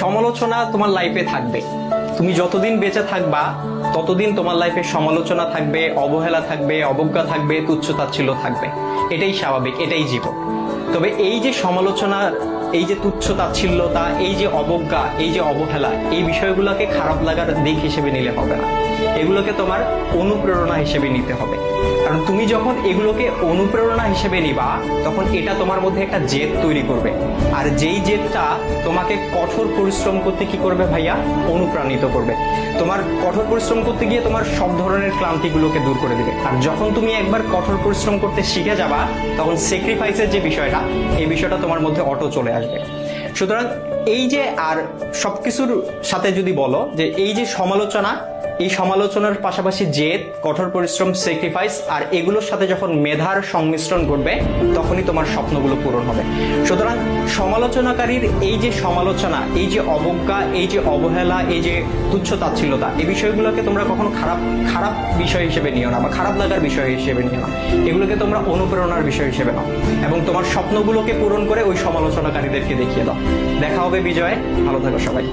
সমালোচনা তোমার লাইফে থাকবে। তুমি যতদিন বেঁচে থাকবা, ততদিন তোমার লাইফে সমালোচনা থাকবে, অবহেলা থাকবে, অবজ্ঞা থাকবে তুচ্ছতাচ্ছিল্য থাকবে। এটাই স্বাভাবিক, এটাই জীবন। তবে এই যে সমালোচনা, এই যে তুচ্ছ তাচ্ছিল্যতা এই যে অবজ্ঞা, এই যে অবহেলা, এই বিষয়গুলোকে খারাপ লাগার দিক হিসেবে নিলে হবে না। এগুলোকে তোমার অনুপ্রেরণা হিসেবে নিতে হবে। যখন এগুলোকে অনুপ্রেরণা হিসেবে নিবা, তখন এটা তোমার মধ্যে একটা জেদ তৈরি করবে। আর যেই জেদটা তোমাকে কঠোর পরিশ্রম করতে কি করবে ভাইয়া? অনুপ্রাণিত করবে। তোমার কঠোর পরিশ্রম করতে গিয়ে তোমার সব ধরনের ক্লান্তিগুলোকে দূর করে দিবে। আর যখন তুমি একবার কঠোর পরিশ্রম করতে শিখে যাবা, তখন স্যাক্রিফাইসের যে বিষয়টা, এই বিষয়টা তোমার মধ্যে অটো চলে আসবে। সুতরাং এই যে আর সবকিছুর সাথে যদি বলো যে এই যে সমালোচনা এই সমালোচনার পাশাপাশি জেদ, কঠোর পরিশ্রম স্যাক্রিফাইস আর এগুলোর সাথে যখন মেধার সংমিশ্রণ ঘটবে, তখনই তোমার স্বপ্নগুলো পূরণ হবে। সুতরাং সমালোচনাকারীর এই যে সমালোচনা, এই যে অবজ্ঞা, এই যে অবহেলা, এই যে তুচ্ছ তাচ্ছিল্যতা, এই বিষয়গুলোকে তোমরা কখনো খারাপ খারাপ বিষয় হিসেবে নিও না বা খারাপ লাগার বিষয় হিসেবে নিও না। এগুলোকে তোমরা অনুপ্রেরণার বিষয় হিসেবে নাও এবং তোমার স্বপ্নগুলোকে পূরণ করে ওই সমালোচনাকারীদেরকে দেখিয়ে দাও। দেখা হবে বিজয়। ভালো থাকো সবাই।